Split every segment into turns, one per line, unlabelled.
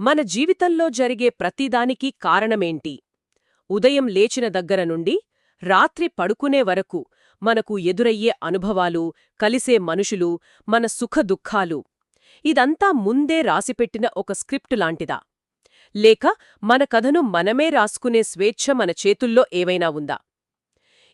మన జీవితంలో జరిగే ప్రతిదానికి కారణమేంటి? ఉదయం లేచిన దగ్గర నుండి రాత్రి పడుకునే వరకు మనకు ఎదురయ్యే అనుభవాలు కలిసే మనుషులు మన సుఖదుఖాలు ఇదంతా ముందే రాసిపెట్టిన ఒక స్క్రిప్ట్ లాంటిదా? లేక మన కథను మనమే రాసుకునే స్వేచ్ఛ మన చేతుల్లో ఏవైనా ఉందా?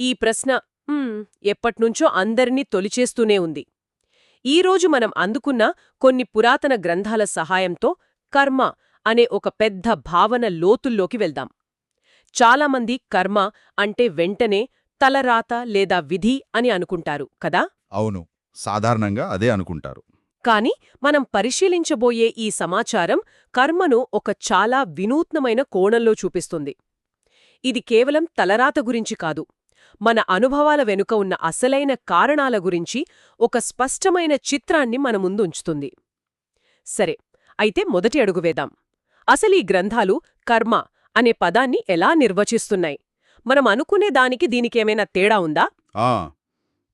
ఈ ప్రశ్న "మ్మ్, ఎప్పట్నుంచో అందరినీ తొలిచేస్తూనే ఉంది. ఈరోజు మనం అందుకున్న కొన్ని పురాతన గ్రంథాల సహాయంతో కర్మ అనే ఒక పెద్ద భావన లోతుల్లోకి వెళ్దాం. చాలామంది కర్మ అంటే వెంటనే తలరాత లేదా విధి అని అనుకుంటారు కదా?
అవును సాధారణంగా అదే అనుకుంటారు.
కాని మనం పరిశీలించబోయే ఈ సమాచారం కర్మను ఒక చాలా వినూత్నమైన కోణంలో చూపిస్తుంది. ఇది కేవలం తలరాత గురించి కాదు మన అనుభవాల వెనుక ఉన్న అసలైన కారణాల గురించి ఒక స్పష్టమైన చిత్రాన్ని మన ముందు ఉంచుతుంది. సరే అయితే మొదటి అడుగు వేద్దాం. అసలీ గ్రంథాలు కర్మ అనే పదాన్ని ఎలా నిర్వచిస్తున్నాయి? మనం అనుకునే దానికి దీనికేమైనా తేడా ఉందా?
ఆ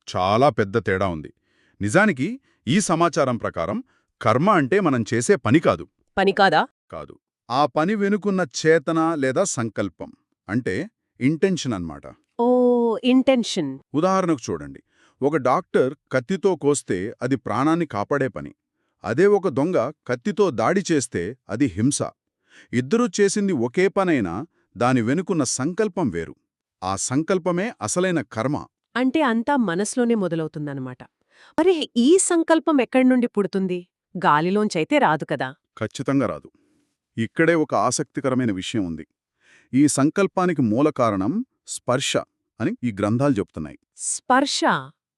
చాలా పెద్ద తేడా ఉంది. నిజానికి ఈ సమాచారం ప్రకారం కర్మ అంటే మనం చేసే పని కాదు.
పని కాదా?
కాదు. ఆ పని వెనుకున్న చేతన లేదా సంకల్పం అంటే ఇంటెన్షన్ అన్నమాట.
ఓ ఇంటెన్షన్
ఉదాహరణకు చూడండి. ఒక డాక్టర్ కత్తితో కోస్తే అది ప్రాణాన్ని కాపాడే పని. అదే ఒక దొంగ కత్తితో దాడి చేస్తే అది హింస. ఇద్దరూ చేసింది ఒకే పనైనా దాని వెనుకున్న సంకల్పం వేరు. ఆ సంకల్పమే అసలైన కర్మ.
అంటే అంతా మనసులోనే మొదలవుతుందన్నమాట. మరి ఈ సంకల్పం ఎక్కడి నుండి పుడుతుంది? గాలిలోంచైతే రాదు కదా?
ఖచ్చితంగా రాదు. ఇక్కడే ఒక ఆసక్తికరమైన విషయం ఉంది. ఈ సంకల్పానికి మూల కారణం స్పర్శ అని ఈ గ్రంథాలు చెప్తున్నాయి.
స్పర్శ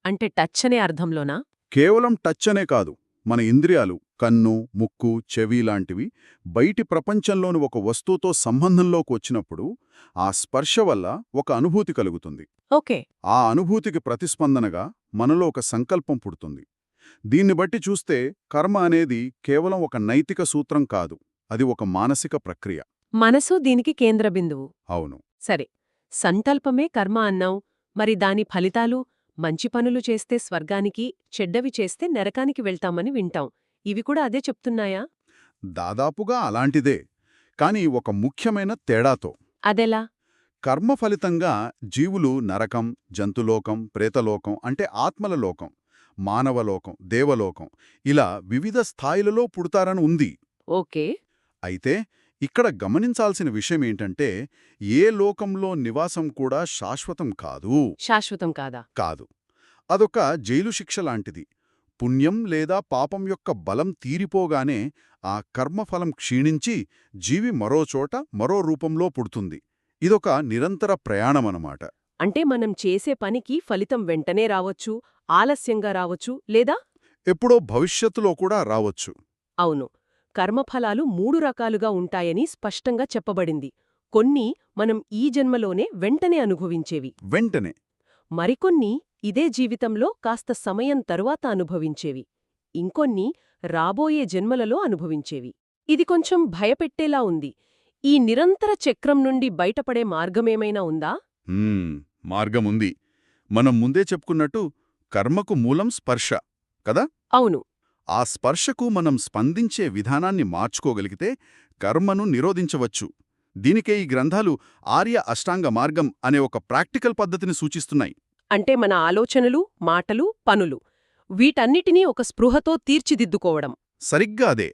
అంటే టచ్ అనే అర్థంలోనా?
కేవలం టచ్ అనే కాదు. మన ఇంద్రియాలు కన్ను ముక్కు చెవి లాంటివి బయటి ప్రపంచంలోని ఒక వస్తువుతో సంబంధంలోకి వచ్చినప్పుడు ఆ స్పర్శ వల్ల ఒక అనుభూతి కలుగుతుంది.
ఓకే.
ఆ అనుభూతికి ప్రతిస్పందనగా మనలో ఒక సంకల్పం పుడుతుంది. దీన్ని బట్టి చూస్తే కర్మ అనేది కేవలం ఒక నైతిక సూత్రం కాదు అది ఒక మానసిక ప్రక్రియ.
మనసు దీనికి కేంద్ర బిందువు.
అవును.
సరే. సంకల్పమే కర్మ అన్నావు మరి దాని ఫలితాలు? మంచి పనులు చేస్తే స్వర్గానికి చెడ్డవి చేస్తే నరకానికి వెళ్తామని వింటాం. ఇవి కూడా అదే చెప్తున్నాయా?
దాదాపుగా అలాంటిదే. కాని ఒక ముఖ్యమైన తేడాతో.
అదెలా?
కర్మ ఫలితంగా జీవులు నరకం జంతులోకం ప్రేతలోకం అంటే ఆత్మల లోకం మానవలోకం దేవలోకం ఇలా వివిధ స్థాయిలలో పుడతారని ఉంది.
ఓకే.
అయితే ఇక్కడ గమనించాల్సిన విషయమేంటంటే ఏ లోకంలో నివాసం కూడా శాశ్వతం కాదు.
శాశ్వతం కాదా?
కాదు. అదొక జైలు శిక్ష లాంటిది. పుణ్యం లేదా పాపం యొక్క బలం తీరిపోగానే ఆ కర్మఫలం క్షీణించి జీవి మరో చోట మరో రూపంలో పుడుతుంది. ఇదొక నిరంతర ప్రయాణమనమాట.
అంటే మనం చేసే పనికి ఫలితం వెంటనే రావచ్చు ఆలస్యంగా రావచ్చు లేదా?
ఎప్పుడో భవిష్యత్తులో కూడా రావచ్చు.
అవును. కర్మఫలాలు మూడు రకాలుగా ఉంటాయని స్పష్టంగా చెప్పబడింది. కొన్ని మనం ఈ జన్మలోనే వెంటనే అనుభవించేవి.
వెంటనే.
మరికొన్ని ఇదే జీవితంలో కాస్త సమయం తరువాత అనుభవించేవి. ఇంకొన్ని రాబోయే జన్మలలో అనుభవించేవి. ఇది కొంచెం భయపెట్టేలా ఉంది. ఈ నిరంతర చక్రం నుండి బయటపడే మార్గమేమైనా ఉందా?
మార్గముంది. మనం ముందే చెప్పుకున్నట్టు కర్మకు మూలం స్పర్శ కదా?
అవును.
ఆ స్పర్శకు మనం స్పందించే విధానాన్ని మార్చుకోగలిగితే కర్మను నిరోధించవచ్చు. దీనికే ఈ గ్రంథాలు ఆర్య అష్టాంగ మార్గం అనే ఒక ప్రాక్టికల్ పద్ధతిని సూచిస్తున్నాయి.
అంటే మన ఆలోచనలు మాటలు పనులు వీటన్నిటినీ ఒక స్పృహతో తీర్చిదిద్దుకోవడం.
సరిగ్గా అదే.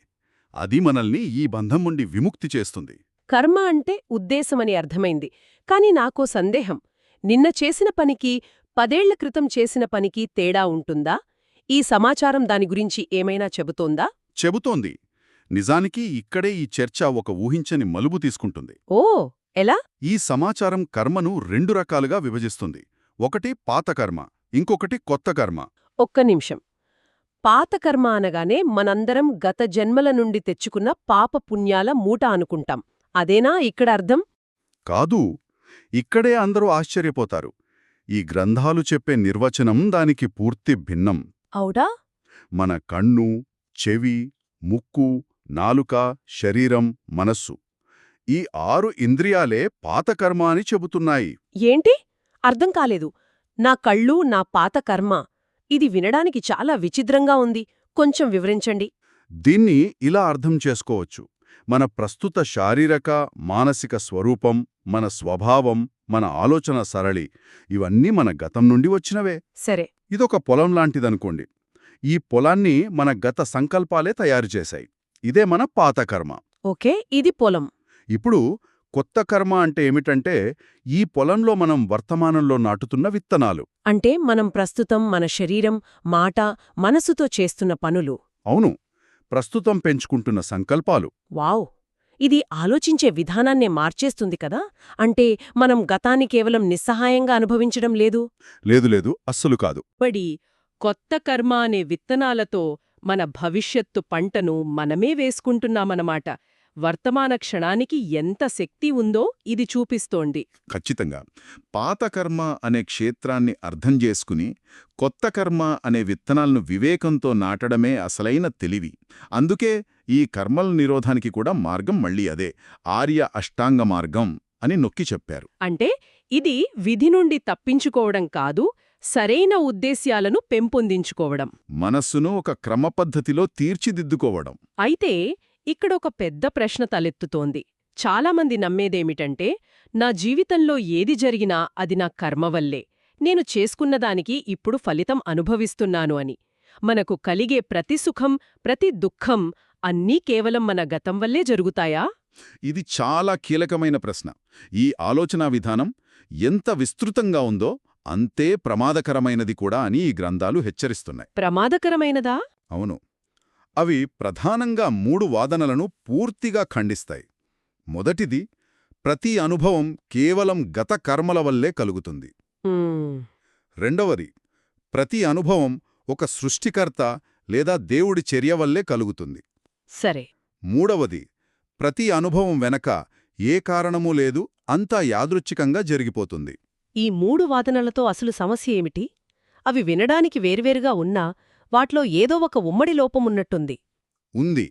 అది మనల్ని ఈ బంధం నుండి విముక్తి చేస్తుంది.
కర్మ అంటే ఉద్దేశమని అర్థమైంది. కాని నాకో సందేహం. నిన్న చేసిన పనికి పదేళ్ళ క్రితం చేసిన పనికి తేడా ఉంటుందా? ఈ సమాచారం దాని గురించి ఏమైనా చెబుతోందా?
చెబుతోంది. నిజానికి ఇక్కడే ఈ చర్చ ఒక ఊహించని మలుపు తీసుకుంటుంది.
ఓ ఎలా?
ఈ సమాచారం కర్మను రెండు రకాలుగా విభజిస్తుంది. ఒకటి పాత కర్మ ఇంకొకటి కొత్త కర్మ.
ఒక్క నిమిషం. పాత కర్మ అనగానే మనందరం గత జన్మల నుండి తెచ్చుకున్న పాప పుణ్యాల మూట అనుకుంటాం. అదేనా ఇక్కడ అర్థం?
కాదు. ఇక్కడే అందరూ ఆశ్చర్యపోతారు. ఈ గ్రంథాలు చెప్పే నిర్వచనం దానికి పూర్తి భిన్నం.
అవుడా?
మన కన్ను చెవి ముక్కు నాలుక శరీరం మనస్సు. ఈ ఆరు ఇంద్రియాలే పాత కర్మ అని చెబుతున్నాయి.
ఏంటి? అర్థం కాలేదు. నా కళ్ళు నా పాత కర్మ ఇది వినడానికి చాలా విచిత్రంగా ఉంది. కొంచెం వివరించండి.
దీన్ని ఇలా అర్థం చేసుకోవచ్చు.
మన ప్రస్తుత శారీరక మానసిక స్వరూపం మన స్వభావం మన ఆలోచన సరళి ఇవన్నీ మన గతం నుండి వచ్చినవే.
సరే.
ఇదొక పొలం లాంటిదనుకోండి. ఈ పొలాన్ని మన గత సంకల్పాలే తయారు చేశాయి. ఇదే మన పాత కర్మ.
ఓకే ఇది పొలం.
ఇప్పుడు కొత్త కర్మ అంటే ఏమిటంటే ఈ పొలంలో మనం వర్తమానంలో నాటుతున్న విత్తనాలు.
అంటే మనం ప్రస్తుతం మన శరీరం మాట మనసుతో చేస్తున్న పనులు.
అవును. ప్రస్తుతం పెంచుకుంటున్న సంకల్పాలు.
వావ్! ఇది ఆలోచించే విధానాన్నే మార్చేస్తుంది కదా? అంటే మనం గతాన్ని కేవలం నిస్సహాయంగా అనుభవించడం లేదు?
లేదు లేదు. అస్సలు కాదు.
పడి కొత్త కర్మ అనే విత్తనాలతో మన భవిష్యత్తు పంటను మనమే వేసుకుంటున్నామన్నమాట. వర్తమాన క్షణానికి ఎంత శక్తి ఉందో ఇది చూపిస్తోంది.
ఖచ్చితంగా. పాత కర్మ అనే క్షేత్రాన్ని అర్థం చేసుకుని కొత్త కర్మ అనే విత్తనాలను వివేకంతో నాటడమే అసలైన తెలివి. అందుకే ఈ కర్మల నిరోధానికి కూడా మార్గం మళ్ళీ అదే ఆర్య అష్టాంగ మార్గం అని నొక్కి చెప్పారు.
అంటే ఇది విధి నుండి తప్పించుకోవడం కాదు సరైన ఉద్దేశ్యాలను పెంపొందించుకోవడం.
మనస్సును ఒక క్రమపద్ధతిలో తీర్చిదిద్దుకోవడం.
అయితే ఇక్కడ ఒక పెద్ద ప్రశ్న తలెత్తుతోంది. చాలామంది నమ్మేదేమిటంటే నా జీవితంలో ఏది జరిగినా అది నా కర్మ వల్లే నేను చేసుకున్నదానికి ఇప్పుడు ఫలితం అనుభవిస్తున్నాను అని. మనకు కలిగే ప్రతి సుఖం ప్రతి దుఃఖం అన్నీ కేవలం మన గతం వల్లే జరుగుతాయా?
ఇది చాలా కీలకమైన ప్రశ్న. ఈ ఆలోచనా విధానం ఎంత విస్తృతంగా ఉందో అంతే ప్రమాదకరమైనది కూడా అని ఈ గ్రంథాలు హెచ్చరిస్తున్నాయి.
ప్రమాదకరమైనదా?
అవును. అవి ప్రధానంగా మూడు వాదనలను పూర్తిగా ఖండిస్తాయి. మొదటిది ప్రతి అనుభవం కేవలం గత కర్మల వల్లే కలుగుతుంది. రెండవది ప్రతి అనుభవం ఒక సృష్టికర్త లేదా దేవుడి చర్య వల్లే కలుగుతుంది.
సరే.
మూడవది ప్రతి అనుభవం వెనక ఏ కారణమూ లేదు అంతా యాదృచ్ఛికంగా జరిగిపోతుంది.
ఈ మూడు వాదనలతో అసలు సమస్య ఏమిటి? అవి వినడానికి వేర్వేరుగా ఉన్నా వాటిలో ఏదో ఒక ఉమ్మడి లోపమున్నట్టుంది
ఉంది.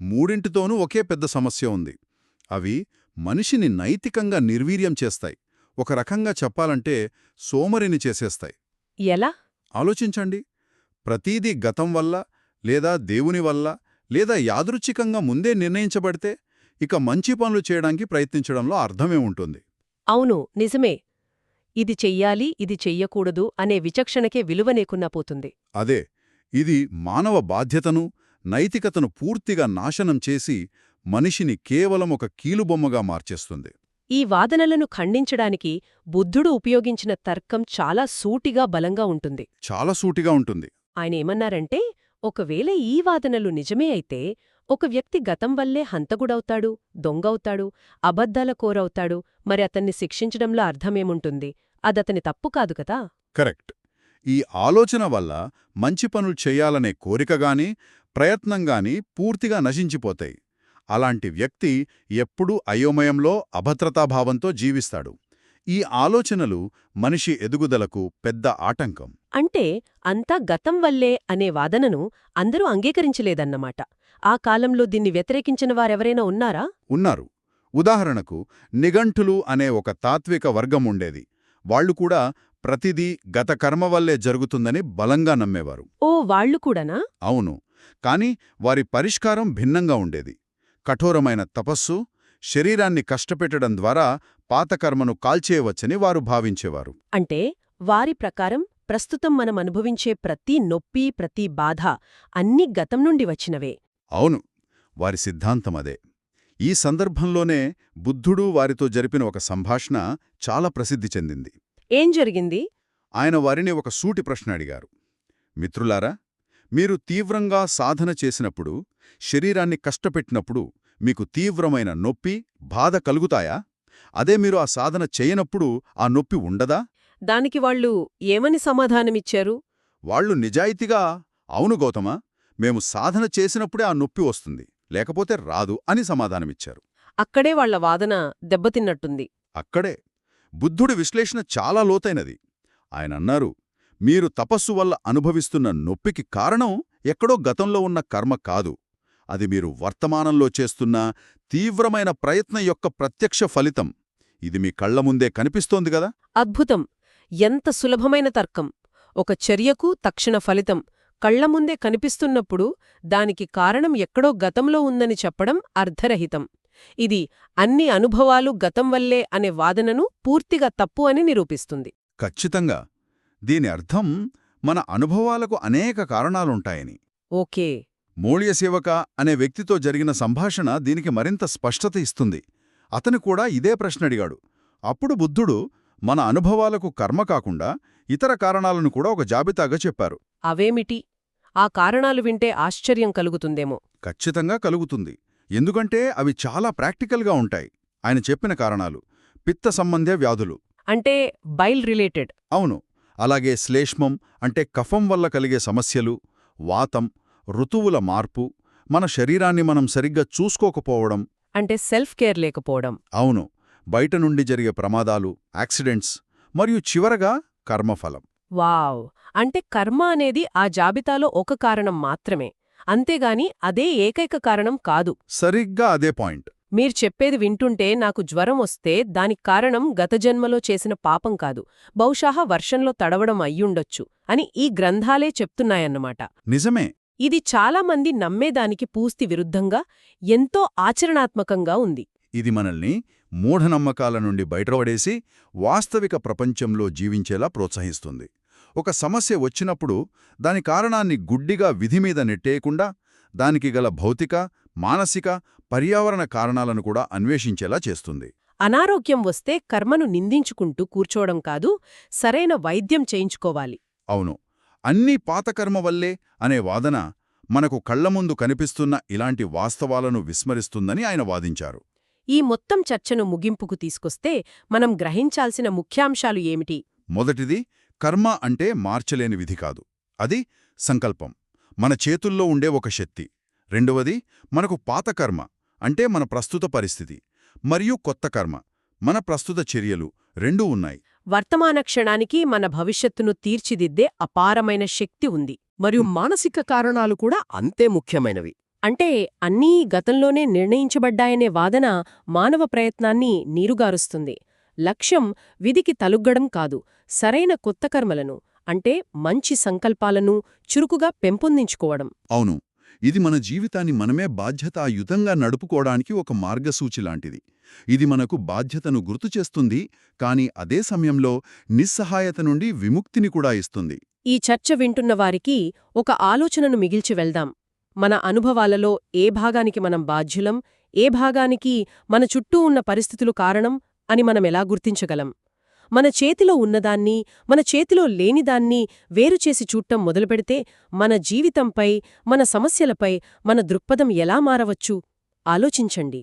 మూడింటితోనూ ఒకే పెద్ద సమస్య ఉంది. అవి మనిషిని నైతికంగా నిర్వీర్యం చేస్తాయి. ఒక రకంగా చెప్పాలంటే సోమరిని చేసేస్తాయి.
ఎలా?
ఆలోచించండి. ప్రతీదీ గతం వల్ల లేదా దేవుని వల్ల లేదా యాదృచ్ఛికంగా ముందే నిర్ణయించబడితే ఇక మంచి పనులు చేయడానికి ప్రయత్నించడంలో అర్థమే ఉంటుంది.
అవును నిజమే. ఇది చెయ్యాలి ఇది చెయ్యకూడదు అనే విచక్షణకే విలువ లేకున్నా పోతుంది.
అదే. ఇది మానవ బాధ్యతను నైతికతను పూర్తిగా నాశనం చేసి మనిషిని కేవలం ఒక కీలుబొమ్మగా మార్చేస్తుంది.
ఈ వాదనలను ఖండించడానికి బుద్ధుడు ఉపయోగించిన తర్కం చాలా సూటిగా బలంగా ఉంటుంది.
చాలా సూటిగా ఉంటుంది.
ఆయన ఏమన్నారంటే ఒకవేళ ఈ వాదనలు నిజమే అయితే ఒక వ్యక్తి గతం వల్లే హంతకుడవుతాడు దొంగవుతాడు అబద్ధాల కోరవుతాడు మరి అతన్ని శిక్షించడంలో అర్థమేముంటుంది? అదతని తప్పు కాదు కదా?
కరెక్ట్. ఈ ఆలోచన వల్ల మంచి పనులు చెయ్యాలనే కోరికగాని ప్రయత్నంగాని పూర్తిగా నశించిపోతాయి. అలాంటి వ్యక్తి ఎప్పుడూ అయోమయంలో అభద్రతాభావంతో జీవిస్తాడు. ఈ ఆలోచనలు మనిషి ఎదుగుదలకు పెద్ద ఆటంకం.
అంటే అంతా గతం వల్లే అనే వాదనను అందరూ అంగీకరించలేదన్నమాట. ఆ కాలంలో దీన్ని వ్యతిరేకించిన వారెవరైనా ఉన్నారా?
ఉన్నారు. ఉదాహరణకు నిఘంటులు అనే ఒక తాత్విక వర్గం ఉండేది. వాళ్ళు కూడా ప్రతిదీ గత కర్మ వల్లే జరుగుతుందని బలంగా నమ్మేవారు.
ఓ వాళ్ళు కూడానా?
అవును. కాని వారి పరిష్కారం భిన్నంగా ఉండేది. కఠోరమైన తపస్సు శరీరాన్ని కష్టపెట్టడం ద్వారా పాతకర్మను కాల్చేయవచ్చని వారు భావించేవారు.
అంటే వారి ప్రకారం ప్రస్తుతం మనం అనుభవించే ప్రతి నొప్పి ప్రతి బాధ అన్ని గతం నుండి వచ్చినవే.
అవును. వారి సిద్ధాంతం అదే. ఈ సందర్భంలోనే బుద్ధుడు వారితో జరిపిన ఒక సంభాషణ చాలా ప్రసిద్ధి చెందింది.
ఏం జరిగింది?
ఆయన వారిని ఒక సూటి ప్రశ్న అడిగారు. మిత్రులారా మీరు తీవ్రంగా సాధన చేసినప్పుడు శరీరాన్ని కష్టపెట్టినప్పుడు మీకు తీవ్రమైన నొప్పి బాధ కలుగుతాయా? అదే మీరు ఆ సాధన చేయనప్పుడు ఆ నొప్పి ఉండదా?
దానికి వాళ్ళు ఏమని సమాధానమిచ్చారు?
వాళ్ళు నిజాయితీగా అవును గౌతమా మేము సాధన చేసినప్పుడే ఆ నొప్పి వస్తుంది లేకపోతే రాదు అని సమాధానమిచ్చారు.
అక్కడే వాళ్ళ వాదన దెబ్బతిన్నట్టుంది.
అక్కడే బుద్ధుడి విశ్లేషణ చాలా లోతైనది. ఆయన అన్నారు మీరు తపస్సు వల్ల అనుభవిస్తున్న నొప్పికి కారణం ఎక్కడో గతంలో ఉన్న కర్మ కాదు. అది మీరు వర్తమానంలో చేస్తున్న తీవ్రమైన ప్రయత్నం యొక్క ప్రత్యక్ష ఫలితం. ఇది మీ కళ్ళ ముందే కనిపిస్తోంది గదా
అద్భుతం! ఎంత సులభమైన తర్కం! ఒక చర్యకు తక్షణ ఫలితం. కళ్ళ ముందే కనిపిస్తున్నప్పుడు దానికి కారణం ఎక్కడో గతంలో ఉందని చెప్పడం అర్ధరహితం ఇది అన్ని అనుభవాలు గతం వల్లే అనే వాదనను పూర్తిగా తప్పు అని నిరూపిస్తుంది.
ఖచ్చితంగా. దీని అర్థం మన అనుభవాలకు అనేక కారణాలుంటాయని.
ఓకే.
మూళ్యసేవక అనే వ్యక్తితో జరిగిన సంభాషణ దీనికి మరింత స్పష్టత ఇస్తుంది. అతను కూడా ఇదే ప్రశ్న అడిగాడు. అప్పుడు బుద్ధుడు మన అనుభవాలకు కర్మ కాకుండా ఇతర కారణాలను కూడా ఒక జాబితాగా చెప్పారు.
అవేమిటి? ఆ కారణాలు వింటే ఆశ్చర్యం కలుగుతుందేమో.
ఖచ్చితంగా కలుగుతుంది. ఎందుకంటే అవి చాలా ప్రాక్టికల్గా ఉంటాయి. ఆయన చెప్పిన కారణాలు. పిత్త సంబంధ వ్యాధులు.
అంటే బైల్ రిలేటెడ్.
అవును. అలాగే శ్లేష్మం అంటే కఫం వల్ల కలిగే సమస్యలు వాతం ఋతువుల మార్పు మన శరీరాన్ని మనం సరిగ్గా చూసుకోకపోవడం.
అంటే సెల్ఫ్ కేర్ లేకపోవడం.
అవును. బయట నుండి జరిగే ప్రమాదాలు యాక్సిడెంట్స్ మరియు చివరగా కర్మఫలం.
వావ్! అంటే కర్మ అనేది ఆ జాబితాలో ఒక కారణం మాత్రమే. అంతేగాని అదే ఏకైక కారణం కాదు.
సరిగ్గా అదే పాయింట్.
మీరు చెప్పేది వింటుంటే నాకు జ్వరం వస్తే దానికి కారణం గత జన్మలో చేసిన పాపం కాదు. బహుశాహ వర్షంలో తడవడం అయ్యుండొచ్చు అని ఈ గ్రంథాలే చెప్తున్నాయన్నమాట.
నిజమే.
ఇది చాలామంది నమ్మేదానికి పూర్తి విరుద్ధంగా ఎంతో ఆచరణాత్మకంగా ఉంది.
ఇది మనల్ని మూఢనమ్మకాల నుండి బయటపడేసి వాస్తవిక ప్రపంచంలో జీవించేలా ప్రోత్సహిస్తుంది. ఒక సమస్య వచ్చినప్పుడు దాని కారణాన్ని గుడ్డిగా విధి మీద నెట్టేయకుండా దానికి గల భౌతిక మానసిక పర్యావరణ కారణాలను కూడా అన్వేషించేలా చేస్తుంది.
అనారోగ్యం వస్తే కర్మను నిందించుకుంటూ కూర్చోవడం కాదు సరైన వైద్యం చేయించుకోవాలి.
అవును. అన్నీ పాతకర్మ వల్లే అనే వాదన మనకు కళ్ళ ముందు కనిపిస్తున్న ఇలాంటి వాస్తవాలను విస్మరిస్తుందని ఆయన వాదించారు.
ఈ మొత్తం చర్చను ముగింపుకు తీసుకొస్తే మనం గ్రహించాల్సిన ముఖ్యాంశాలు ఏమిటి?
మొదటిది కర్మ అంటే మార్చలేని విధి కాదు. అది సంకల్పం. మన చేతుల్లో ఉండే ఒక శక్తి. రెండవది మనకు పాత కర్మ అంటే మన ప్రస్తుత పరిస్థితి మరియు కొత్త కర్మ. మన ప్రస్తుత చర్యలు రెండూ ఉన్నాయి.
వర్తమాన క్షణానికి మన భవిష్యత్తును తీర్చిదిద్దే అపారమైన శక్తి ఉంది
మరియు మానసిక కారణాలు కూడా అంతే ముఖ్యమైనవి.
అంటే అన్నీ గతంలోనే నిర్ణయించబడ్డాయనే వాదన మానవ ప్రయత్నాన్ని నీరుగారుస్తుంది. లక్ష్యం విధికి తలుగ్గడం కాదు సరైన కొత్త కర్మలను అంటే మంచి సంకల్పాలను చురుకుగా పెంపొందించుకోవడం.
అవును ఇది మన జీవితాన్ని మనమే బాధ్యతాయుతంగా నడుపుకోవడానికి ఒక మార్గసూచి లాంటిది ఇది మనకు బాధ్యతను గుర్తు చేస్తుంది కానీ అదే సమయంలో నిస్సహాయత నుండి విముక్తిని కూడా ఇస్తుంది.
ఈ చర్చ వింటున్న వారికి ఒక ఆలోచనను మిగిల్చి వెళ్దాం. మన అనుభవాలలో ఏ భాగానికి మనం బాధ్యులం ఏ భాగానికి మన చుట్టూ ఉన్న పరిస్థితులు కారణం అని మనమెలా గుర్తించగలం? మన చేతిలో ఉన్నదాన్ని మన చేతిలో లేనిదాన్ని వేరుచేసి చూడటం మొదలుపెడితే మన జీవితంపై మన సమస్యలపై మన దృక్పథం ఎలా మారవచ్చు? ఆలోచించండి.